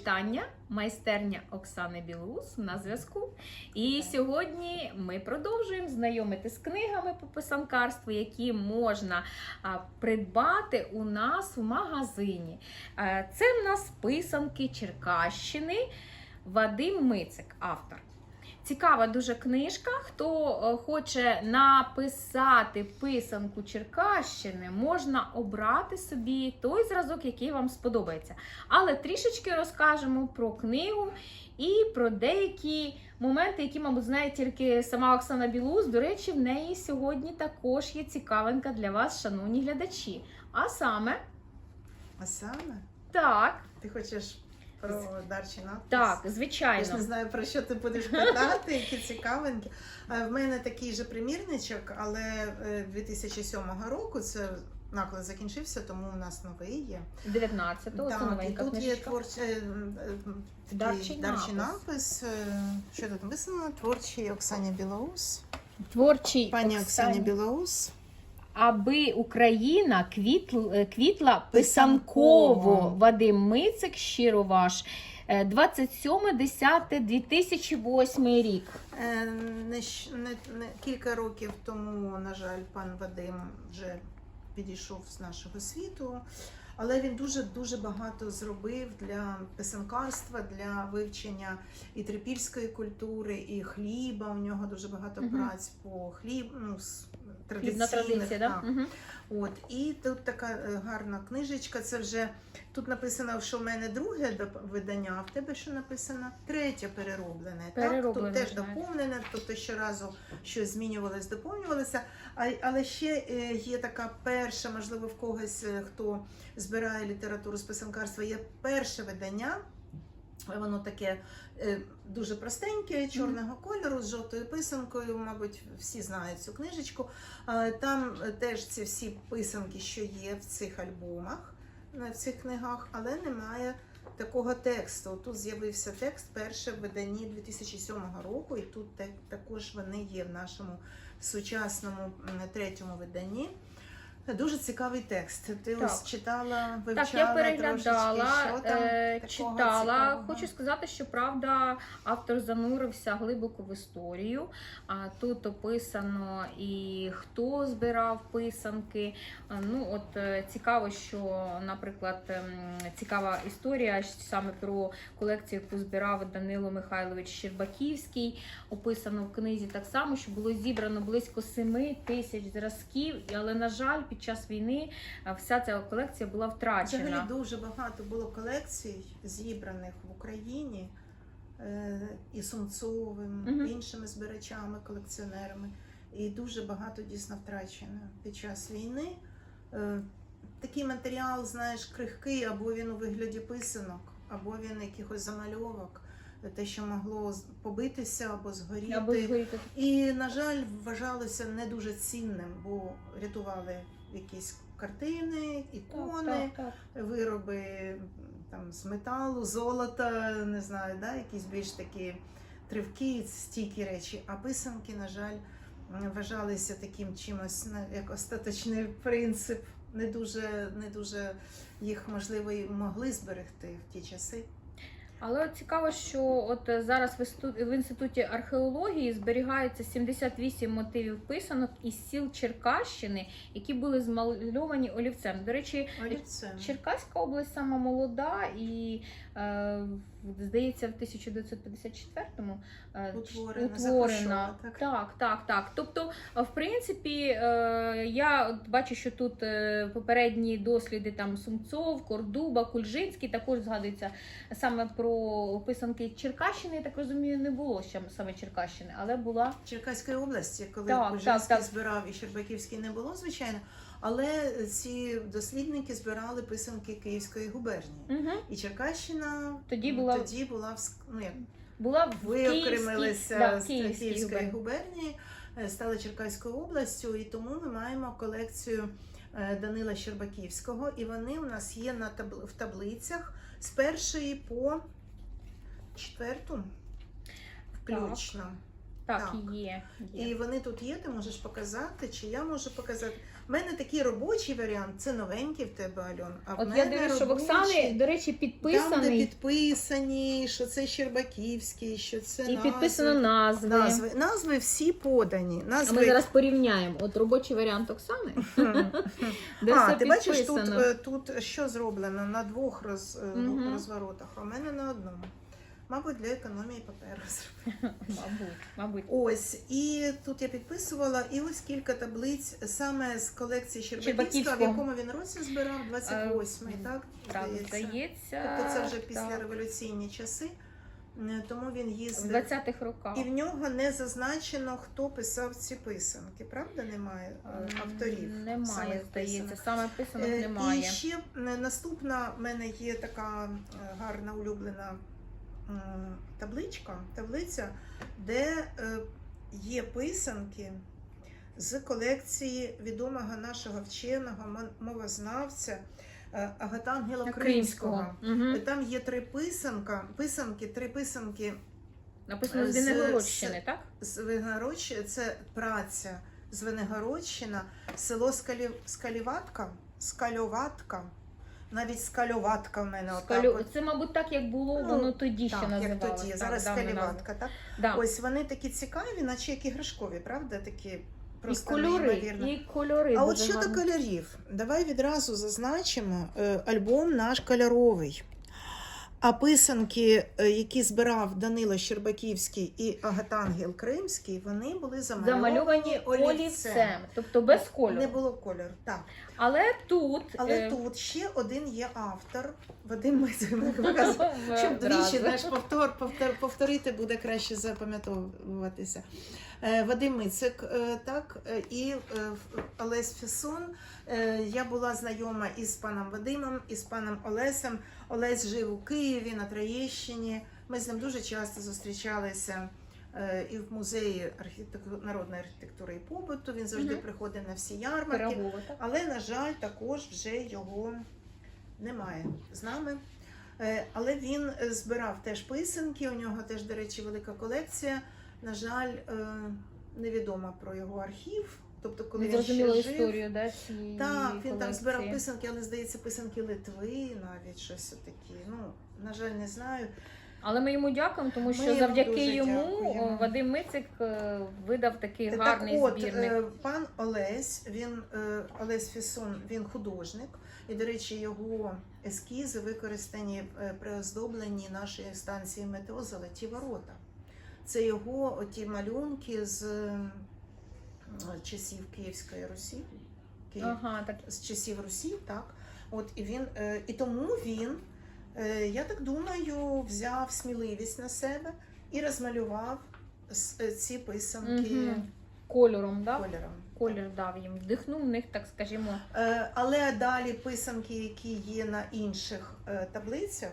вітання! Майстерня Оксани Білус на зв'язку. І сьогодні ми продовжуємо знайомити з книгами по писанкарству, які можна придбати у нас в магазині. Е, Це в нас писанки Черкащини Вадим Мицик, автор. Цікава дуже книжка. Хто е, хоче написати писанку Черкащини, можна обрати собі той зразок, який вам сподобається. Але трішечки розкажемо про книгу і про деякі моменти, які, мабуть, знає тільки сама Оксана Білус. До речі, в неї сьогодні також є цікавинка для вас, шановні глядачі. А саме, А саме? так, Ти хочеш про дарчий надпис? так, Я ж не знаю, про що ти будеш питати, які цікавинки. Е, В мене такий же примірничок, але е, 2007 року це наклад закінчився, тому у нас новий є. 19-го, це Так, і новенька тут є книжечка. творчий, е, е, Дарчий дарчий напис. напис. Е, Що тут написано? Творчий Оксані Білоус. Творчий Пані Оксані Білоус. Аби Україна е, квітла Писанково. писанково. Вадим Мицик, щиро ваш. Е, 27.10.2008 рік. Е, Не, не, не, кілька років тому, на жаль, пан Вадим вже підійшов з нашого світу, але він дуже дуже багато зробив для писанкарства, для вивчення і трипільської культури, і хліба. У нього дуже багато Мгм. праць по хліб, ну, з традиційних. традиція, да? так. Угу. От і тут така е, гарна книжечка. Це вже тут написано, що в мене друге видання, а в тебе що написано? Третє перероблене. Перероблене, Так? Тут теж доповнене, тобто щоразу щось змінювалось, доповнювалося. Але ще е, є така перша, можливо, в когось, е, хто збирає літературу з писанкарства, є перше видання. Воно таке е, дуже простеньке, чорного кольору, з жовтою писанкою. Мабуть, всі знають цю книжечку. Там теж ці всі писанки, що є в цих альбомах, в цих книгах, але немає такого тексту. Тут з'явився текст перше в виданні 2007 року, і тут також вони є в нашому сучасному третьому виданні. Дуже цікавий текст. Ти Так. ось читала, вивчала Так, я переглядала, трошечки, що там е, читала. цікавого? Хочу сказати, що правда автор занурився глибоко в історію. А тут описано і хто збирав писанки. Ну от е, цікаво, що, наприклад, ем, цікава історія саме про колекцію, яку збирав Данило Михайлович Щербаківський. Описано в книзі так само, що було зібрано близько 7 тисяч зразків, але на жаль, під час війни е, вся ця колекція була втрачена. Взагалі дуже багато було колекцій, зібраних в Україні е, і Сумцовим, Мгм. іншими збирачами, колекціонерами. І дуже багато дійсно втрачено під час війни. Е, Такий матеріал, знаєш, крихкий, або він у вигляді писанок, або він якихось замальовок, те, що могло побитися або згоріти. Або згоріти. І, на жаль, вважалося не дуже цінним, бо рятували якісь картини, ікони, Так, так, вироби там, з металу, золота, не знаю, да, якісь більш такі тривкі, стійкі речі. А писанки, на жаль, вважалися таким чимось, на- як остаточний принцип. Не дуже, не дуже їх, можливо, і могли зберегти в ті часи. Але цікаво, що от е, зараз в інституті археології зберігається 78 мотивів писанок із сіл Черкащини, які були змальовані олівцем. До речі, Олівцем. Черкаська область сама молода і здається, в 1954-му е, Утворена, утворена. Так? Так, так, так. Тобто, е, в принципі, е, я бачу, що тут е, попередні досліди там Сумцов, Кордуба, Кульжинський також згадується саме про писанки Черкащини. Я так розумію, не було ще саме Черкащини, але була Черкаської області, коли Так, Кужинський так, так. збирав і Щербаківський не було, звичайно. Але ці дослідники збирали писанки Київської губернії. угу. І Черкащина Тоді була- тоді була в ну, як, була в виокремилися да, з Київської губернії. е, стала Черкаською областю, і тому ми маємо колекцію е, Данила Щербаківського, і вони у нас є на табл- в таблицях з першої по четверту включно. Так, Так. є. є. І вони тут є, ти можеш показати, чи я можу показати. У мене такий робочий варіант, це новенький в тебе, Альон. А в От мене я дивлюсь, що в Оксани, до речі, Там, де підписані, що це Щербаківський, що це і назви. підписано назви. назви. Назви всі подані. А ми зараз порівняємо. От робочий варіант Оксани. Де а, все ти бачиш, тут, е, тут що зроблено? На двох роз, е, розворотах, а в мене на одному. Мабуть, для економії паперу зроблено. Мабуть, мабуть. Ось, і тут я підписувала, і ось кілька таблиць саме з колекції Щербаківського, в якому він році збирав, 28-й, Е, так? Так, здається. Тобто це вже після революційні часи, Е, тому він В їздив. 20-х роках. І в нього не зазначено, хто писав ці писанки, правда? Немає е, авторів. Немає, самих здається. писанок. Саме писанок Е, немає. І ще е, наступна в мене є така е, гарна улюблена табличка, таблиця, де е, є писанки з колекції відомого нашого вченого мовознавця е, Агатангела Кримського. Угу. Там є три писанка, писанки, три писанки Написано з Вінегородщини, так? з Виногородщини, це праця з Виногородщина, село Скалі... Скаліватка, Скальоватка, навіть Скальоватка в мене отак. От. Це, мабуть, так, як було, Ну, воно тоді ще Так, як називалося. тоді, Так, зараз давно назва. Скаліватка, так? Да. Ось вони такі цікаві, наче як іграшкові, правда? Такі І просто кольори, неймовірно. і кольори. А от дуже щодо гарні. кольорів, давай відразу зазначимо, е, альбом наш кольоровий. А писанки, е, які збирав Данило Щербаківський і Агатангел Кримський, вони були замальовані, Замальовані олівцем, тобто без кольору. Не було кольору, так. Але тут. Але е, тут ще один є автор. Вадим показав. Щоб двічі знаєш, повтор, повтор, повторити буде краще запам'ятовуватися. Е, Вадим Мицик, е, так, і Олесь Фісун. Е, Я була знайома із паном Вадимом, і з паном Олесем. Олесь жив у Києві на Троєщині. Ми з ним дуже часто зустрічалися. е, І в музеї архітекту- народної архітектури і побуту він завжди Мгм. приходить на всі ярмарки. Пирогово. Але, на жаль, також вже його немає з нами. Е, Але він е, збирав теж писанки, у нього теж, до речі, велика колекція. На жаль, невідомо про його архів. Тобто, коли він ще жив, історію, да, цієї так, він там збирав писанки, але здається, писанки Литви, навіть щось таке. Ну, на жаль, не знаю. Але ми йому дякуємо, тому що йому завдяки йому дякуємо. Вадим Мицик е, видав такий Так гарний от, збірник. е, пан Олесь, він е, Олесь Фісун, він художник, і, до речі, його ескізи використані при оздобленні нашої станції метро Золоті ворота. Це його оті малюнки з часів Київської Русі. Київ Ага, так. з часів Русі, так. От і він, е, і тому він, е, я так думаю, взяв сміливість на себе і розмалював е, ці писанки Мгм. Кольором, да? кольором. Колір дав їм, вдихнув в них, так скажімо. Е, Але далі писанки, які є на інших е, таблицях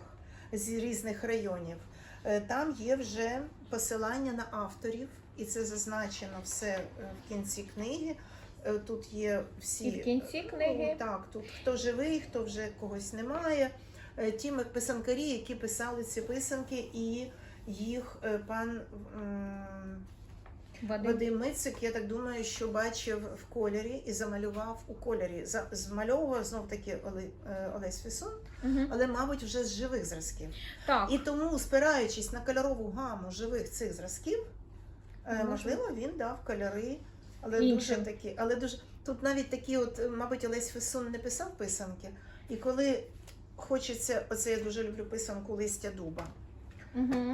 з різних районів, е, там є вже посилання на авторів, і це зазначено все е, в кінці книги. Е, Тут є всі І в кінці книги? Ну, так, тут хто живий, хто вже когось немає. Е, Ті писанкарі, які писали ці писанки, і їх е, пан Вадим. Вадим Мицик, я так думаю, що бачив в кольорі і замалював у кольорі. Змальовував знов таки е, Олесь Фісун, Мгм. але, мабуть, вже з живих зразків. Так, І тому, спираючись на кольорову гаму живих цих зразків, е. Можливо, він дав кольори, але Іншим. дуже такі. Але дуже тут навіть такі, от, е, мабуть, Олесь Фесун не писав писанки. І коли хочеться, оце я дуже люблю писанку листя дуба.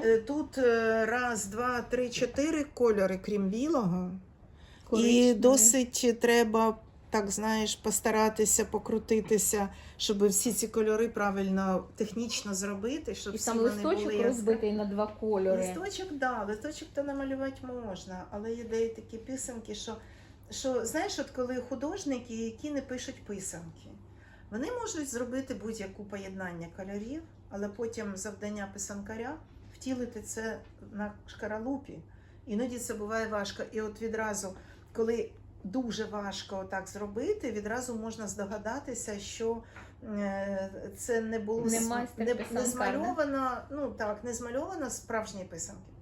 Е, Тут е, раз, два, три, чотири кольори, крім білого. І досить треба, так знаєш, постаратися покрутитися, щоб всі ці кольори правильно технічно зробити, щоб І всі сам вони листочок були розбитий на два кольори. Листочок, да, листочок то намалювати можна, але є деякі такі писанки, що, що знаєш, от коли художники, які не пишуть писанки, вони можуть зробити будь-яку поєднання кольорів, але потім завдання писанкаря втілити це на шкаралупі. Іноді це буває важко. І от відразу, коли дуже важко отак зробити, відразу можна здогадатися, що е, це не було Не майстер не, не змальовано, ну так, не змальовано справжні писанки.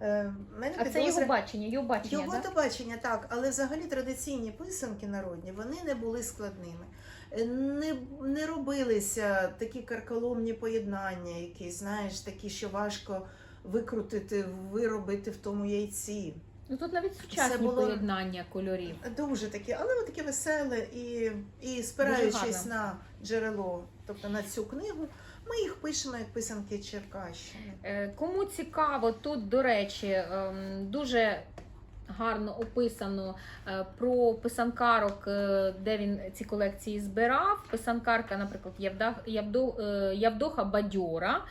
Е, мене А це його бачення, його бачення, Його да? бачення, так, але взагалі традиційні писанки народні вони не були складними. Е, Не, не робилися такі карколомні поєднання, якісь, знаєш, такі, що важко викрутити, виробити в тому яйці. Ну тут навіть сучасні було- поєднання кольорів. Дуже такі, але таке веселе і, і спираючись на джерело, тобто на цю книгу, ми їх пишемо як писанки Черкащини. Е, Кому цікаво, тут, до речі, ем, дуже гарно описано е, про писанкарок, е, де він ці колекції збирав. Писанкарка, наприклад, Явда- Явдо- е, Явдоха Бадьора,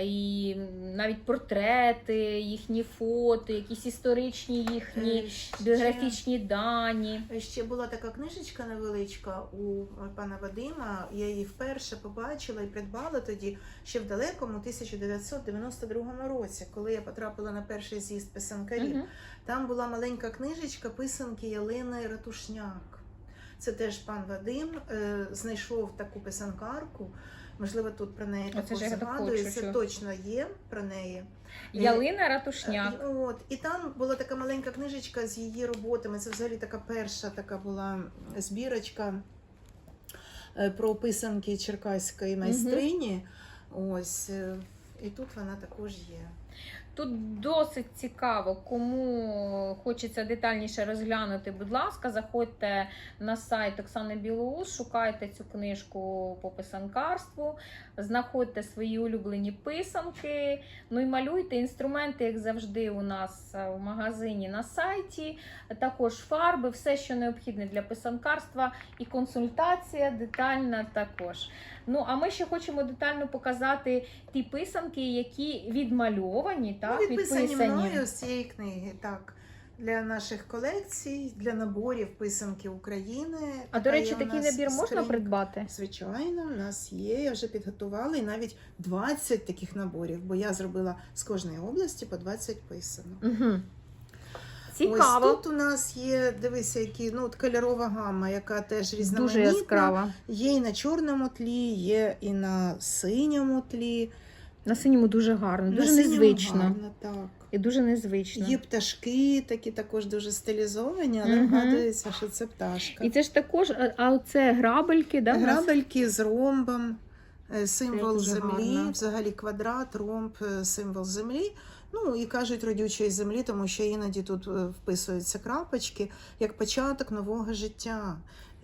і навіть портрети, їхні фото, якісь історичні їхні ще- біографічні дані. Ще була така книжечка невеличка у пана Вадима. Я її вперше побачила і придбала тоді ще в далекому 1992 році, коли я потрапила на перший з'їзд писанкарів. Мгм. Там була маленька книжечка писанки Ялини Ратушняк. Це теж пан Вадим е, знайшов таку писанкарку. Можливо, тут про неї також ж згадує. Це точно є про неї. Ялина Ратушняк. Е, От, і там була така маленька книжечка з її роботами. Це взагалі така перша така була збірочка е, про писанки черкаської майстрині. Ось. е, І тут вона також є. Тут досить цікаво, кому хочеться детальніше розглянути, будь ласка, заходьте на сайт Оксани Білоус, шукайте цю книжку по писанкарству, знаходьте свої улюблені писанки, ну і малюйте інструменти, як завжди, у нас е, в магазині на сайті. Також фарби, все, що необхідне для писанкарства, і консультація детальна також. Ну, а ми ще хочемо детально показати ті писанки, які відмальовані, так, ну, відписані мною з цієї книги. Так. Для наших колекцій, для наборів писанки України. А до речі, такий набір можна скринька. придбати? Звичайно, у нас є. Я вже підготувала і навіть 20 таких наборів, бо я зробила з кожної області по 20 писанок. Угу. Цікаво. Ось тут у нас є, дивися, які ну от кольорова гама, яка теж різноманітна. Дуже яскрава. Є і на чорному тлі, є і на синьому тлі. На синьому дуже гарно, На дуже незвично. гарно, так. І дуже незвично. Є пташки, такі також дуже стилізовані, але Мгм. вгадується, що це пташка. І це ж також, а- оце грабельки, да? Грабельки з ромбом, е, символ землі, гарно. взагалі квадрат, ромб, е, символ землі. Ну і кажуть родючої землі, тому що іноді тут е, вписуються крапочки як початок нового життя,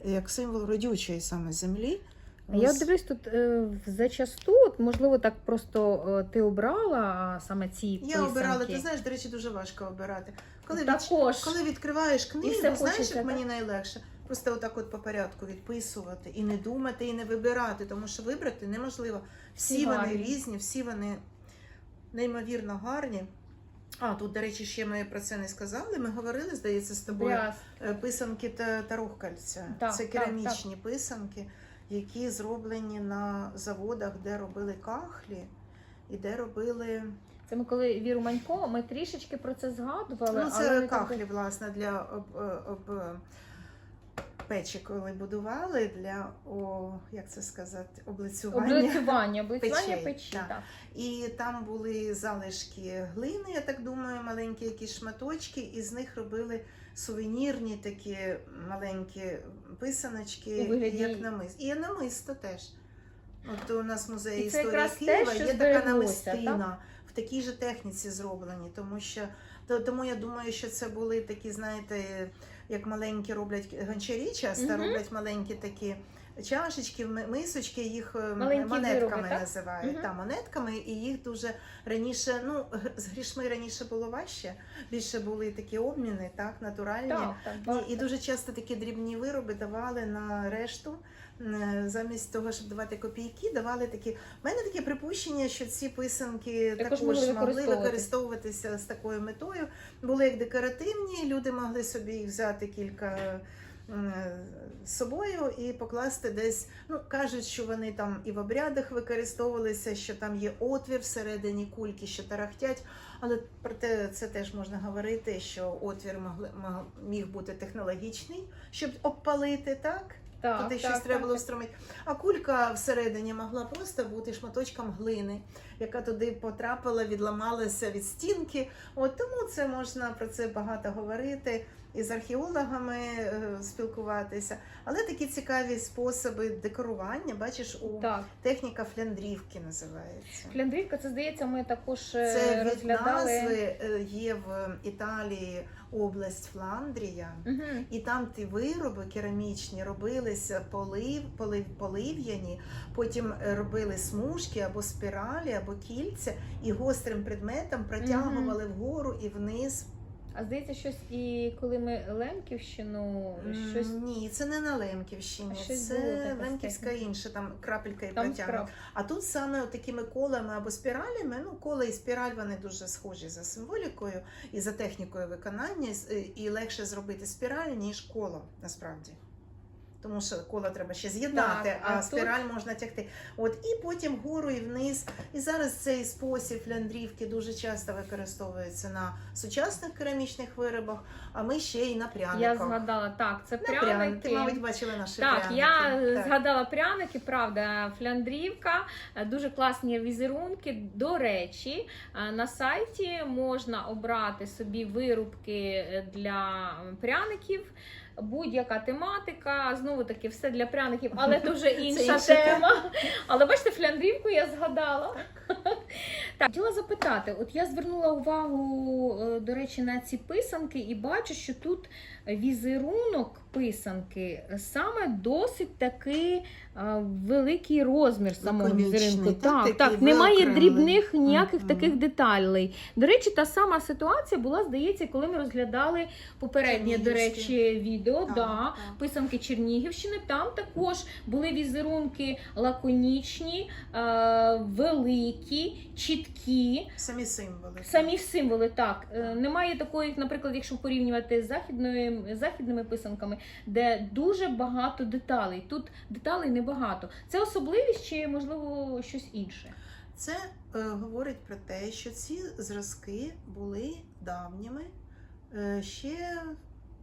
як символ родючої саме землі. Я дивлюсь тут е, зачасту, от, можливо, так просто е, ти обрала а, саме ці Я писанки. обирала, ти знаєш, до речі, дуже важко обирати. Коли, від... Також. Коли відкриваєш книгу, все знаєш, хочеться, як так? мені найлегше? Просто отак от по порядку відписувати і не думати, і не вибирати, тому що вибрати неможливо. Всі, Всі вони гарні. різні, всі вони неймовірно гарні. А, тут, до речі, ще ми про це не сказали. Ми говорили, здається, з тобою. Бряз. Е, Писанки та, та рухкальця. Так, це так, керамічні писанки, які зроблені на заводах, де робили кахлі і де робили. Це ми коли Віру Манько, ми трішечки про це згадували. Ну, це але кахлі, власне, для об, е, об, печі, коли будували, для о, як це сказати, облицювання. Облицювання, облицювання Печей, печі. так. Так. І там були залишки глини, я так думаю, маленькі якісь шматочки, і з них робили сувенірні такі маленькі писаночки, вигляді- як намис. І намисто теж. От у нас І історії те, Києва що є така намистина в такій же техніці зроблені, тому що то, тому я думаю, що це були такі, знаєте, як маленькі роблять гончарі, часто Мгм. роблять маленькі такі. Чашечки, мисочки, їх е, Маленькі монетками вироби, називають. Мгм. Та, монетками, і їх дуже раніше, ну, з грішми раніше було важче. Більше були такі обміни, так, натуральні. Так, так, І, і дуже часто такі дрібні вироби давали на решту. Е, Замість того, щоб давати копійки, давали такі. У мене таке припущення, що ці писанки Також також, могли могли використовуватися з такою метою. Були як декоративні, люди могли собі їх взяти кілька з собою і покласти десь. Ну кажуть, що вони там і в обрядах використовувалися, що там є отвір всередині кульки, що тарахтять. Але проте це теж можна говорити, що отвір могли, міг бути технологічний, щоб обпалити, так? Так, туди так, щось треба так, було встромити. А кулька всередині могла просто бути шматочком глини, яка туди потрапила, відламалася від стінки. От тому це можна про це багато говорити. І з археологами е, спілкуватися, але такі цікаві способи декорування. Бачиш, у Так, техніка фляндрівки називається. фляндрівка, це здається, ми також е, Це від розглядали. назви е, є в Італії область Фландрія. Мгм. І там ті вироби керамічні робилися полив, полив, полив'яні, потім е, робили смужки або спіралі, або кільця, і гострим предметом протягували вгору і вниз. А здається, щось і коли ми Лемківщину, щось Ні, це не на Лемківщині, щось це Лемківська інша, там крапелька і там А тут саме такими колами або спіралями, ну коло і спіраль вони дуже схожі за символікою і за технікою виконання, і легше зробити спіраль, ніж коло, насправді. Тому що коло треба ще з'єднати, а, а тут- можна тягти. От і потім вгору і вниз. І зараз цей спосіб фляндрівки дуже часто використовується на сучасних керамічних виробах, а ми ще й на пряниках. Я згадала, так, це На пряники. пряники. Ти, мабуть, бачила наші Так, пряники. я Так. згадала пряники, правда, фляндрівка, дуже класні візерунки. До речі, е, на сайті можна обрати собі вирубки для пряників. Будь-яка тематика, знову таки, все для пряників, але це вже інша тема. Але бачите, фляндрівку я згадала. Так, хотіла запитати: от я звернула увагу, е, до речі, на ці писанки, і бачу, що тут візерунок писанки саме досить такий е, великий розмір самого візерунку. так, Так, так, немає дрібних ніяких Мгм. таких деталей. До речі, та сама ситуація була, здається, коли ми розглядали попереднє, до речі, відео. Так, да, так. писанки Чернігівщини. Там також були візерунки лаконічні, е, великі, чіткі. Самі символи. Самі символи, так. Е, Немає такої, наприклад, якщо порівнювати з західною, західними писанками, де дуже багато деталей. Тут деталей небагато. Це особливість чи, можливо, щось інше? Це е, говорить про те, що ці зразки були давніми е, ще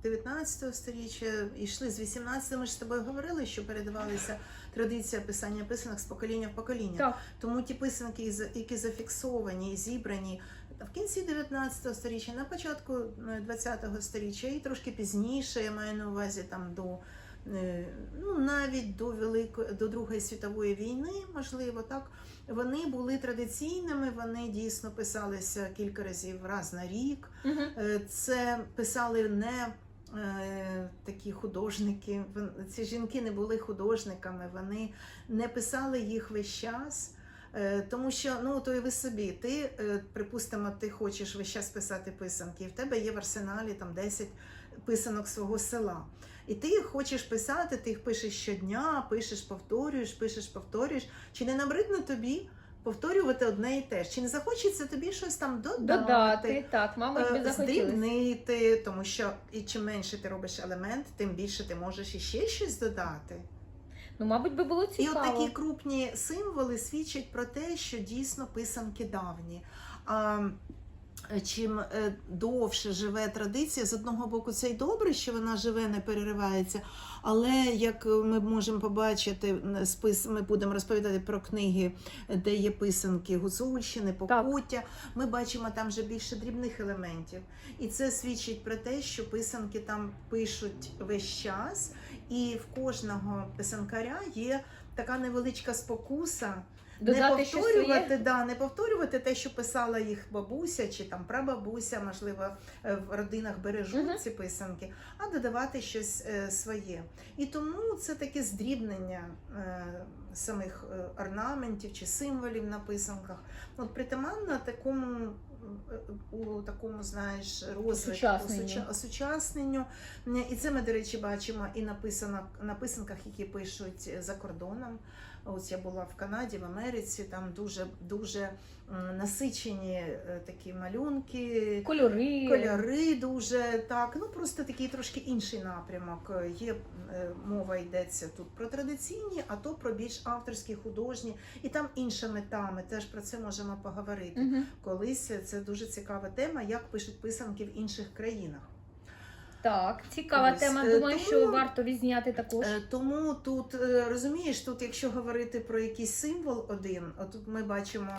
19 століття, йшли з 18 Ми ж з тобою говорили, що передавалися традиція писання писанок з покоління в покоління. Так. Тому ті писанки, які зафіксовані і зібрані в кінці 19 століття, на початку 20 століття і трошки пізніше, я маю на увазі там до е, ну навіть до великої до Другої світової війни, можливо, так вони були традиційними. Вони дійсно писалися кілька разів раз на рік. Угу. Е, Це писали не е, такі художники. Ці жінки не були художниками, вони не писали їх весь час. Е, Тому що, ну, то і ви собі, ти, е, припустимо, ти хочеш весь час писати писанки, і в тебе є в арсеналі там 10 писанок свого села. І ти їх хочеш писати, ти їх пишеш щодня, пишеш, повторюєш, пишеш, повторюєш. Чи не набридно тобі повторювати одне і те ж? Чи не захочеться тобі щось там додати? Додати, так, мабуть, Е. Здрібнити, тому що і чим менше ти робиш елемент, тим більше ти можеш іще щось додати. Ну, мабуть, би було І от такі крупні символи свідчать про те, що дійсно писанки давні. А, Чим е, довше живе традиція, з одного боку, це й добре, що вона живе, не переривається. Але як ми можемо побачити, спис ми будемо розповідати про книги, де є писанки Гуцульщини, Покуття. Ми бачимо там вже більше дрібних елементів. І це свідчить про те, що писанки там пишуть весь час, і в кожного писанкаря є така невеличка спокуса. Додати не повторювати, да, не повторювати те, що писала їх бабуся чи там прабабуся, можливо, е, в родинах бережуть Мгм. ці писанки, а додавати щось е, своє. І тому це таке здрібнення е, самих е, орнаментів чи символів на писанках. От притаманно такому. У такому, знаєш, розвитку, Осучасненню. осуча- І це ми, до речі, бачимо і написано на писанках, які пишуть за кордоном. Ось я була в Канаді, в Америці, там дуже дуже насичені е, такі малюнки, Кольори. кольори дуже так. Ну просто такий трошки інший напрямок. Е, Є е, мова йдеться тут про традиційні, а то про більш авторські, художні, і там інша мета. Ми теж про це можемо поговорити. Угу. Колись це дуже цікава тема, як пишуть писанки в інших країнах. Так, цікава Ось, тема. е, Думаю, тому- що варто відзняти також. Е, Тому тут е, розумієш, тут якщо говорити про якийсь символ один, от тут ми бачимо,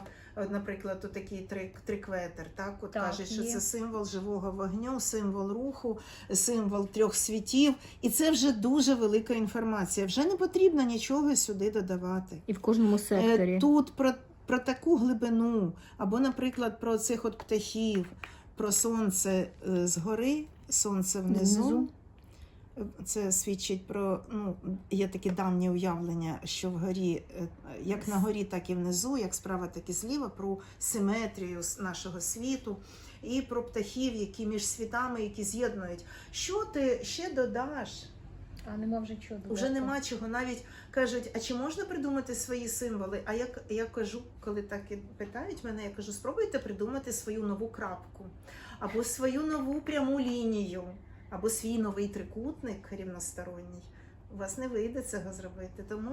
наприклад, тут такий три, трикветер, так от Так, кажуть, що є. це символ живого вогню, символ руху, символ трьох світів, і це вже дуже велика інформація. Вже не потрібно нічого сюди додавати. І в кожному Е, Тут про, про таку глибину, або, наприклад, про цих от птахів, про сонце згори, сонце внизу. Внизу. Це свідчить про ну, є таке давнє уявлення, що вгорі, е, як на горі, так і внизу, як справа, так і зліва, про симетрію нашого світу і про птахів, які між світами, які з'єднують. Що ти ще додаш? А нема вже чого. Додати. нема чого. Навіть кажуть, а чи можна придумати свої символи? А я, я кажу, коли так і питають мене, я кажу, спробуйте придумати свою нову крапку, або свою нову пряму лінію, або свій новий трикутник рівносторонній. У вас не вийде цього зробити. Тому,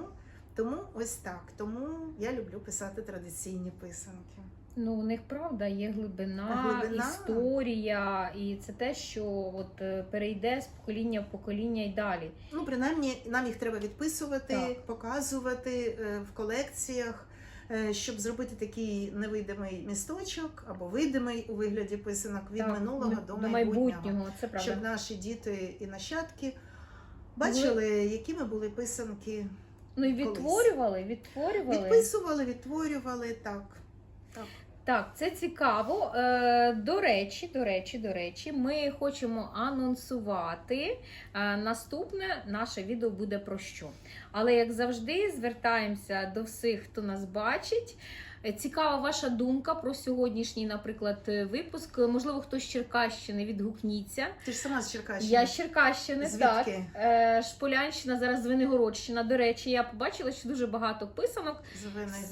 тому ось так. Тому я люблю писати традиційні писанки. Ну, у них правда є глибина, Глибина. історія, і це те, що от е, перейде з покоління в покоління і далі. Ну, принаймні, нам їх треба відписувати, Так. показувати е, в колекціях, щоб зробити такий невидимий місточок або видимий у вигляді писанок від Так, минулого до, до, майбутнього. Це правда. Щоб наші діти і нащадки бачили, якими були писанки. Ну і відтворювали, відтворювали. Відписували, відтворювали так. так. Так, це цікаво. Е, до речі, до речі, до речі, ми хочемо анонсувати. Е, наступне наше відео буде про що. Але як завжди, звертаємося до всіх, хто нас бачить. Е, Цікава ваша думка про сьогоднішній, наприклад, е, випуск. Можливо, хтось з Черкащини відгукніться. Ти ж сама з Черкащини. Я з Черкащини, так. Звідки? Е, Шполянщина, зараз Звенигородщина. До речі, я побачила, що дуже багато писанок.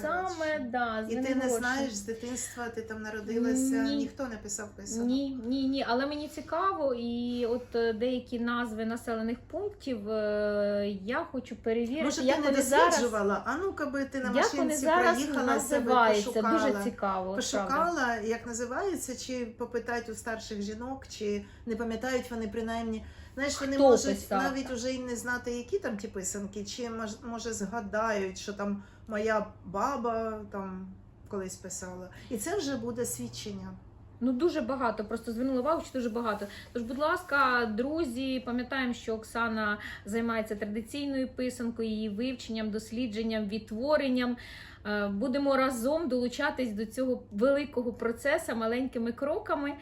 Саме да, з І ти не знаєш з дитинства, ти там народилася, Ні. ніхто не писав писанок. Ні, ні, ні. Але мені цікаво, і от деякі назви населених пунктів е, я хочу перевірити, Може, ти як не вони зараз, а ну-ка би ти на машинці проїхала себе, називаються. пошукала. Дуже цікаво. от правда. Як називаються, чи попитати у старших жінок, чи не пам'ятають вони принаймні. Знаєш, вони Хто можуть писав? навіть уже й не знати, які там ті писанки, чи мож- може згадають, що там моя баба там колись писала. І це вже буде свідчення. Ну дуже багато. Просто звернула увагу, що дуже багато. Тож, будь ласка, друзі, пам'ятаємо, що Оксана займається традиційною писанкою, її вивченням, дослідженням, відтворенням. Е, Будемо разом долучатись до цього великого процесу маленькими кроками.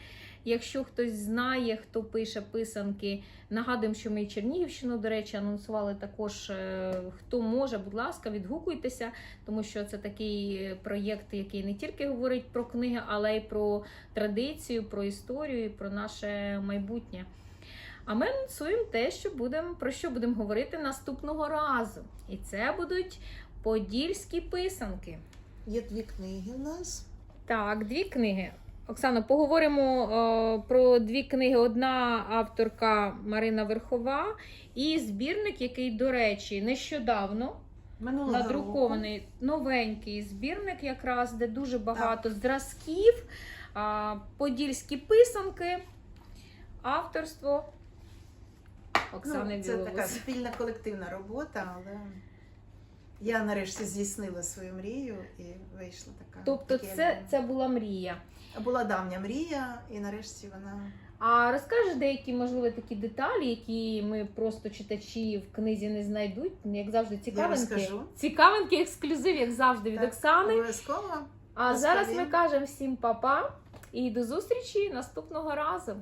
Якщо хтось знає, хто пише писанки, нагадуємо, що ми і Чернігівщину, до речі, анонсували також. е, Хто може, будь ласка, відгукуйтеся, тому що це такий проєкт, який не тільки говорить про книги, але й про традицію, про історію, про наше майбутнє. А ми анонсуємо те, що будемо, про що будемо говорити наступного разу. І це будуть подільські писанки. Є дві книги у нас. Так, дві книги. Оксано, поговоримо е, про дві книги. Одна авторка Марина Верхова і збірник, який, до речі, нещодавно Минулого надрукований новенький збірник, якраз де дуже багато зразків, а, подільські писанки, авторство Оксани ну, це Білоус. така спільна колективна робота, але я нарешті здійснила свою мрію і вийшла така. Тобто, такий це, альбом. це була мрія. була давня мрія, і нарешті вона. А розкажеш деякі, можливо, такі деталі, які ми просто читачі в книзі не знайдуть. Як завжди, цікавинки. розкажу. Цікавинки, ексклюзив, як завжди, від Так, Оксани. Обов'язково. А зараз ми кажемо всім па-па і до зустрічі наступного разу.